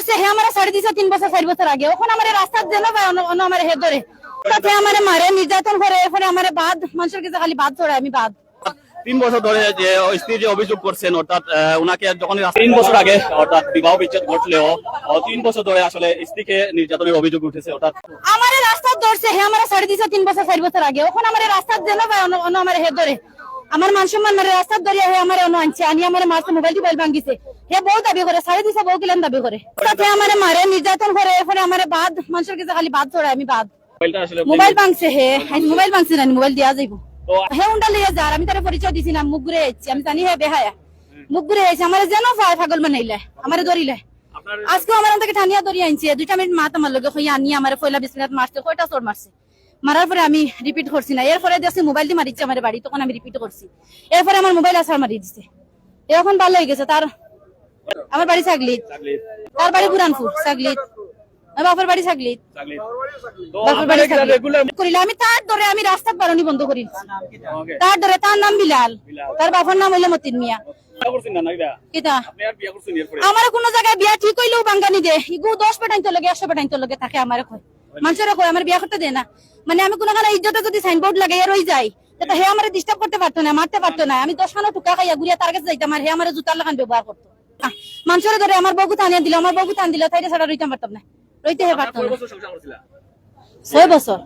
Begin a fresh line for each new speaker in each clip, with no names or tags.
ধরছে হে আমার সাড়ে দিছে তিন বছর চার বছর আগে। ওখানে আমার রাস্তার জন্য অন্য আমার হে ধরে। তাতে আমার মারে নির্যাতন করে এরপরে আমার বাদ মানুষের কাছে খালি বাদ ছড়ে আমি বাদ
তিন বছর ধরে যে স্ত্রী যে অভিযোগ করছেন অর্থাৎ উনাকে যখন তিন বছর আগে অর্থাৎ বিবাহ বিচ্ছেদ ঘটলেও তিন বছর ধরে আসলে স্ত্রীকে নির্যাতনের অভিযোগ উঠেছে অর্থাৎ
আমার রাস্তার ধরছে হে আমার সাড়ে দিছে তিন বছর চার বছর আগে। ওখানে আমার রাস্তার জন্য অন্য আমার হে ধরে। আমার মান সম্মান মানে রাস্তার ধরে হে আমার অন্য আনছে আনি আমার মারছে মোবাইল টোবাইল ভাঙ্গিছে। হে বউ দাবি করে সাড়ে দিছে বউ কিলেন দাবি করে। তাতে আমার মারে নির্যাতন করে এরপরে আমার বাদ মানুষের কাছে খালি বাদ ছড়ে আমি বাদ মোবাইল ভাঙছে হে মোবাইল ভাঙছে না মোবাইল দিয়া যাইব। হে উন্ডা লইয়া যার আমি তারে পরিচয় দিছিলাম মুখ ঘুরে এসেছি আমি জানি হে বেহায়া। মুখ ঘুরে এসেছি আমার যেন পাগল বানাইলে আমারে ধরিলে। আজকে আমার থেকে ঠানিয়া ধরি আনছে দুইটা মিনিট মাত আমার লগে হইয়া আনি আমার পয়লা বিশ মিনিট মারছে কয়টা চোর মারছে। মারার পরে আমি রিপিট করছি না। এরপরে দেখছি মোবাইল দিয়ে মারিচ্ছে আমার বাড়ি তখন আমি রিপিট করছি। এরপরে আমার মোবাইল আসার মারি দিছে। এখন ভালো হয়ে গেছে। তার আমার বাড়ি ছাগলিত তার বাড়ি বুরানপুর ছাগলিত আমার বাপের বাড়ি ছাগলিত বাপের বাড়ি
আপনারা
ছাগলিত
রেগুলার
করিলে আমি তার ধরে আমি রাস্তা বারণি বন্ধ করি।
ওকে
তার ধরে তার নাম বিলাল। তার বাবার নাম হইলে মতিন মিয়া।
বিয়া করছেন না নাইরা
কিতা?
আপনি আর বিয়া করছেন এরপরে?
আমার কোনো জায়গায় বিয়া ঠিক হইলেও বাঙ্গানি দে। ইগু দশ পেটাইন তো লগে একশো পেটাইন তো লগে থাকে আমার কয়। মানুষের কয় আমার বিয়া করতে দে না। মানে আমি কোনো ইজ্জতে যদি সাইনবোর্ড লাগাইয়া রই যাই তা হে আমার ডিস্টার্ব করতে পারতো না মারতে পারতো না। আমি দশ খানা টুকা খাইয়া ঘুরিয়া তার কাছে যাইতাম আর হে আমার জুতার লাগান ব্যবহার করতো। মানুষের ধরে আমার বউকে টানিয়া দিল আমার বউকে টান দিল তাই ছাড়া রইতাম পারতাম না। রইতে হে পারতাম ছয় বছর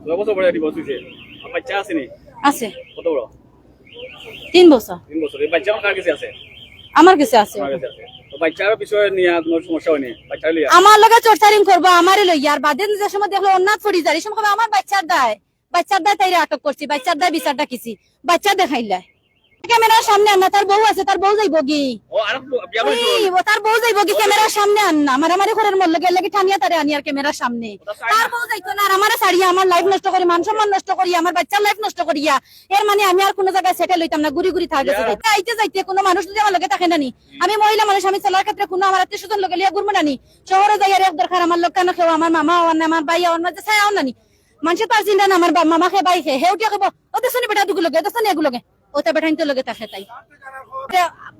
আছে
কত বড়?
তিন বছর।
তিন বছর। এই বাচ্চা আমার কাছে আছে?
আমার কাছে আছে।
আমার বাচ্চার
আমার লগে চোরচারিং করব আমারই আর বাদে যে সময় দেখল অন্যাত পড়ি এই সময় আমার বাচ্চার দায়? বাচ্চার দায় তাইরে আটক করছি, বাচ্চার দায় বিচারটা কিছি। বাচ্চা দেখাইলা। ক্যামেরার সামনে আন না তার বউ আছে তার বউ যাইব কি?
ও আর বিয়া করছ
এই, ও তার বউ যাইব কি ক্যামেরার সামনে আন না? আমার আমার ঘরের মল্ল গেলে কি ঠানিয়া তারে আনি আর ক্যামেরার সামনে? তার বউ যাইতো না আর আমার সারিয়া আমার লাইফ নষ্ট করি মান সম্মান নষ্ট করি আমার বাচ্চার লাইফ নষ্ট করিয়া। এর মানে আমি আর কোনো জায়গায় সেটেল হইতাম না ঘুরি ঘুরি থাকে আইতে যাইতে কোনো মানুষ যদি আমার লগে থাকে না নি? আমি মহিলা মানুষ আমি চলার ক্ষেত্রে কোনো আমার আত্মীয় স্বজন লগে লিয়া ঘুরবো না নি? শহরে যাই আর এক দরকার আমার লোক কেন খেও আমার মামা আমার আমার ভাই আমার মাঝে ছায়া না নি? মানুষের তার চিন্তা না আমার মামা খে ভাই খে হেউটিয়া কেব ও দেশনি বেটা দুগুলো লগে দেশনি এগুলো লগে ওটা বেটাইন তো লগে থাকে তাই।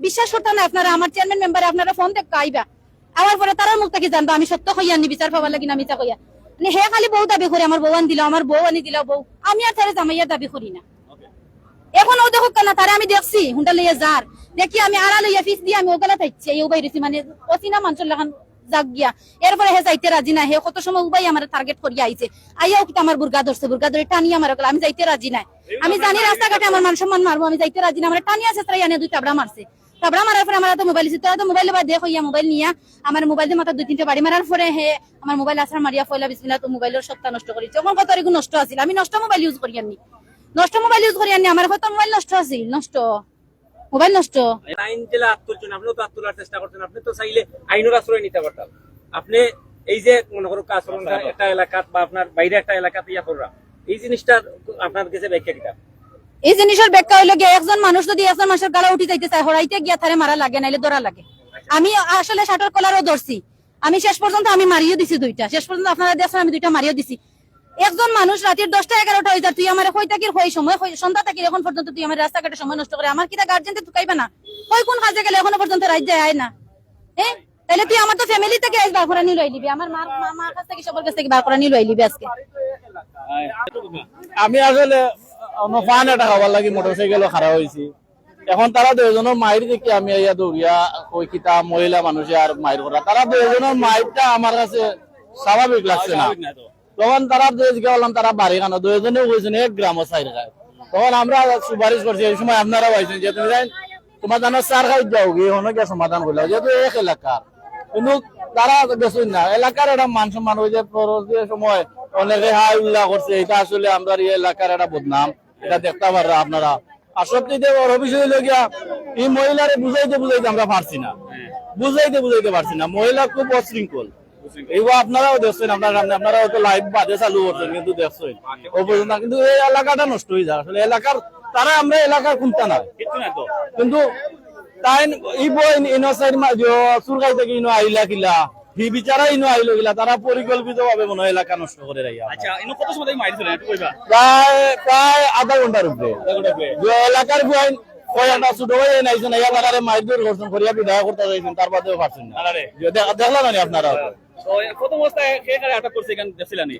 বিশ্বাস করতে না আপনারা আমার চেয়ারম্যান মেম্বারে আপনারা ফোন দেখতে আইবা। আমার পরে তারা মুখ থেকে জানব আমি সত্য হইয়া নি বিচার পাবার লাগি না মিছা কইয়া। মানে হে খালি বউ দাবি করে আমার বউ আন দিল আমার বউ আনি দিল বউ। আমি আর তারে জামাইয়া দাবি করি না। এখন ও দেখো কেন তারে আমি দেখছি হুন্ডা লইয়া যার। দেখি আমি আড়া লইয়া ফিস দিয়ে আমি ওগুলা থাকছি এই উবাই মানে অচিনা মানুষের লাগান যাক গিয়া এরপরে হে যাইতে রাজি না হে কত সময় উবাই আমার টার্গেট করিয়া আইছে। আইয়াও কিন্তু আমার বুর্গা ধরছে। বুর্গা ধরে টানি আমার আমি যাইতে রাজি নাই। আমি জানি রাস্তাঘাটে আমার মান সম্মান মারবো। আমি যাইতে রাজি না আমার টানি আছে তাই আনে দুই মারছে। মারার পরে আমার তো মোবাইল ছিল তো মোবাইল বা দেখো ইয়া মোবাইল নিয়া। আমার মোবাইল দিয়ে মাথা দুই তিনটা বাড়ি মারার পরে হে আমার মোবাইল আসার মারিয়া ফয়লা বিসমিল্লাহ তো মোবাইলের সত্তা নষ্ট করেছে। তখন কত নষ্ট আছিল। আমি নষ্ট মোবাইল ইউজ করি আনি নষ্ট মোবাইল ইউজ করি আনি আমার হয়তো মোবাইল নষ্ট আছিল। নষ্ট। মোবাইল নষ্ট।
আইন জেলা আপনিও তো আত্মলার চেষ্টা করছেন আপনি তো চাইলে আইনের আশ্রয় নিতে পারতাম। আপনি এই যে মনে করো আচরণটা একটা এলাকাত বা আপনার বাইরে একটা এলাকাতে ইয়া করা এই জিনিসটা আপনার কাছে ব্যাখ্যা কিতাব
এই জিনিসের ব্যাখ্যা হইল গিয়ে একজন মানুষ যদি একজন মানুষের গালা উঠি যাইতে চায় হরাইতে গিয়া তারে মারা লাগে নাইলে দরা লাগে। আমি আসলে শাটার কলারও ধরছি। আমি শেষ পর্যন্ত আমি মারিয়ে দিছি দুইটা। শেষ পর্যন্ত আপনারা দেখছেন আমি দুইটা মারিয়ে দিছি। একজন মানুষ রাতের দশটা এগারোটা হয়ে যায়, তুই আমার হই তাকির হই সময় হই- সন্ধ্যা তাকির এখন পর্যন্ত তুই আমার রাস্তাঘাটে সময় নষ্ট করে, আমার কিটা গার্জেন তুকাইবে না? কই কোন কাজে গেলে এখনও পর্যন্ত রাত যায়, আয় না। হ্যাঁ? তাহলে তুই আমার তো ফ্যামিলি থেকে আজ বার করে নিয়ে লই লিবি আমার মা মামার কাছ থেকে, সবার কাছ থেকে বার করে নিয়ে লই লিবি আজকে।
আমি আসলে ফান এটা খাবার লাগি মোটরসাইকেল খারাপ হয়েছি এখন তারা দুজনের মায়ের দেখি আমি ইয়া দৌড়িয়া ওই কিতা মহিলা মানুষে আর মায়ের করা। তারা দুজনের মায়েরটা আমার কাছে স্বাভাবিক লাগছে না। তখন তারা বললাম তারা বাড়ি কেন দুজনে কইছেন এক গ্রাম সাইড খায় তখন আমরা সুপারিশ করছি এই সময় আপনারা পাইছেন যে তুমি জানেন তোমার জানো চার খাই যাও গিয়ে অনেকে সমাধান করলে যেহেতু এক এলাকার কিন্তু তারা গেছেন না এলাকার একটা মান সম্মান ওই যে পরবর্তী সময় অনেকে হাই উল্লাহ করছে এটা আসলে আমরা এই এলাকার একটা বদনাম এটা দেখতে পাররা আপনারা। আর বড় বিষয় হলো গিয়া এই মহিলারে বুঝাইতে বুঝাইতে আমরা পারছি না। বুঝাইতে বুঝাইতে পারছি না মহিলা খুব অশৃঙ্খল। আপনারাও দেখছেন আপনারা সামনে আপনারা হয়তো লাইভ বাদে চালু করছেন কিন্তু দেখছেন। ও পর্যন্ত কিন্তু এই এলাকাটা নষ্ট হয়ে যায়। আসলে এলাকার তারা আমরা এলাকার কোনটা না।
তো।
কিন্তু তাই ইনো সাইড থেকে ইনো আইলা কিলা হি বিচারা ইনো আইলো কিলা তারা পরিকল্পিত ভাবে মনে হয় এলাকা নষ্ট করে
আচ্ছা ইনো কত সময় মারিছিলেন একটু কইবা?
প্রায় প্রায় আধা ঘণ্টার উপরে। এলাকার বুয়াইন কয় একটা ছোট ভাই নাইছেন এই এলাকারে মাইদুর করছেন করিয়া বিদায় করতে যাইছেন তার বাদেও পারছেন না। দেখলাম আপনারা।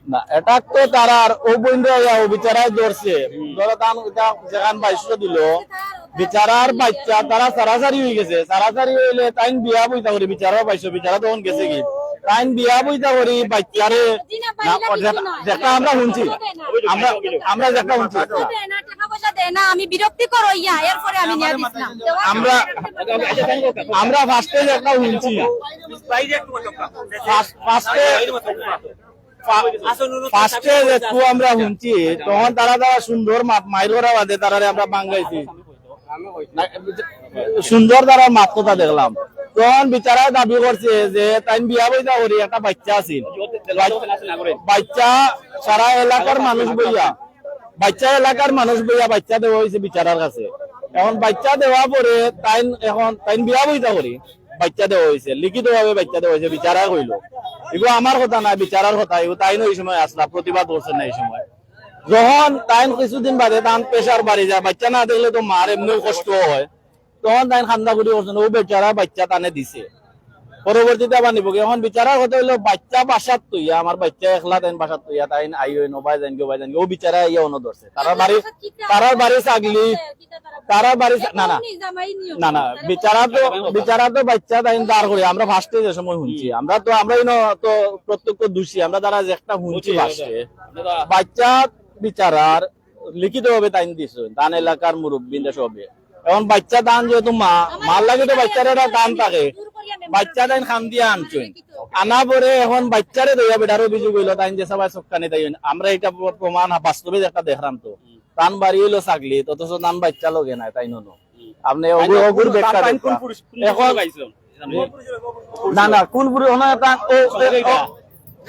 না? এটা তো তারা দিল বিচারার বাচ্চা তারা সারাসারি হয়ে গেছে। সারাসারি হইলে তাইন বিয়া বইতা করি বিচারা পাইছো বিচারা তখন গেছে কি? তাইন বিয়া বইতা করি বাচ্চারে যেটা- যেটা আমরা শুনছি। আমরা আমরা যেটা শুনছি।
দেয় না, টাকা পয়সা দেয় না, আমি বিরক্তিকর হইয়া এরপরে আমি নিয়ে দিছিলাম
আমরা আমরা ফার্স্টে যেটা শুনছি। ফার্স্টে একটু আমরা শুনছি। তখন তারা তারা সুন্দর মাইর বাদে তারা আমরা বাঙ্গাইছি সুন্দর তারা মাত কথা দেখলাম। তখন বিচারা দাবি করছে যে তাই বিয়া বইতা করি একটা বাচ্চা আছিল। বাচ্চা সারা এলাকার মানুষ বইয়া বাচ্চা এলাকার মানুষ বইয়া বাচ্চা দেওয়া হয়েছে বিচারার কাছে। এখন বাচ্চা দেওয়া পরে তাই এখন তাই বিয়া বইতা করি বাচ্চা দেওয়া হয়েছে লিখিত ভাবে বাচ্চা দেওয়া হয়েছে বিচারা কইল এগুলো আমার কথা না বিচারার কথা। এগুলো তাই এই সময় আসলা প্রতিবাদ করছে না এই সময়। যখন তাই কিছুদিন বাদে তান প্রেশার বাড়ি যায়, বাচ্চা না দেখলে তো মার এমনিও কষ্ট হয়। তখন তাই খান্দা করি করছেন ও বেচারা বাচ্চা তানে দিছে। পরবর্তীতে আবার নিব এখন বিচারার কথা হইল বাচ্চা বাসাত তুইয়া আমার বাচ্চা একলা বাসাত তুইয়া তাই আই গো বাই ও বিচারা ইয়া অন ধরছে। তারার বাড়ি তারার বাড়ি ছাগলি তারার বাড়ি না না। না না বিচারা তো বিচারা তো বাচ্চা তাই দাঁড় করে আমরা ফার্স্টে যে সময় শুনছি আমরা তো আমরা তো প্রত্যক্ষ দোষী আমরা তারা যে একটা শুনছি ফার্স্টে। বাচ্চা বিচারার লিখিত ভাবে তাইন দিছে দান এলাকার মুরব্বীদের সবে। এখন বাচ্চা দান যেহেতু মা মার লাগে তো বাচ্চার একটা দান থাকে। বাচ্চা তাইন খাম দিয়ে আনছেন আনা পরে এখন বাচ্চারে দইয়া বেটার অভিযোগ হইল তাইন যে সবাই চক্কানি তাই আমরা এটা প্রমাণ বাস্তবে একটা দেখলাম তো। তান বাড়ি হইল ছাগলি অথচ নান বাচ্চা লগে নাই তাই নো আপনি অগুর বেকার এখন না না কোন পুরো হনা এটা ও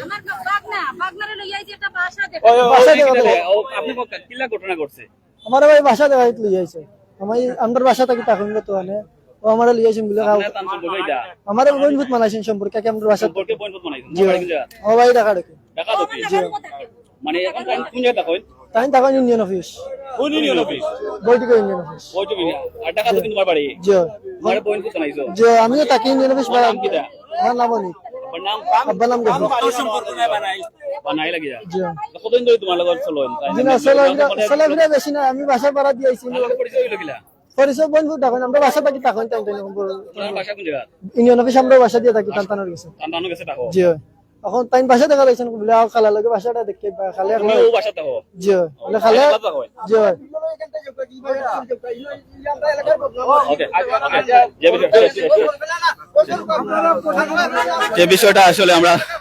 আমার বাগনা বাগনারে লইয়া যে একটা দেখো
আপনি কিলা ঘটনা
আমার ভাই বাসা দেওয়া লই যাইছে আমি আমার বাসা থাকি তখন তো মানে ও আমার বলে আমার বন্ধুত মানাইছেন সম্পর্কে কি আমার বাসা
সম্পর্কে
জি
কোন জায়গা?
ও ভাই টাকা রেখে
ঢাকা তো মানে এখন কোন জায়গা
তখন ইউনিয়ন অফিস।
কোন ইউনিয়ন অফিস?
বৈঠক ইউনিয়ন অফিস।
ওই আর ঢাকা তো কিন্তু বাড়ি?
জি।
পয়েন্ট কোথায় নাইছো
যে আমিও তাকে ইউনিয়ন অফিস
নাম কিটা?
আমার নাম অনিক
তো বানাই।
বানাই কতদিন ধরে তোমার লগত চলেন তাই
জি না চলাফেরা চলাফেরা বেশি না আমি বাসা ভাড়া দিয়েছি
পরিচয় হইল কিলা?
পরিচয় বন্ধু তখন আমরা বাসা থাকি তখন ইউনিয়ন অফিস আমরা বাসা দিয়ে থাকি টানটানোর গেছে
টান্টানো গেছে
জি। এখন তাই বাসা দেখা পাইছেন বলে আও খালা লাগে বাসাটা দেখতে খালে
ও
জি বলে খালে জি
যে বিষয়টা আসলে আমরা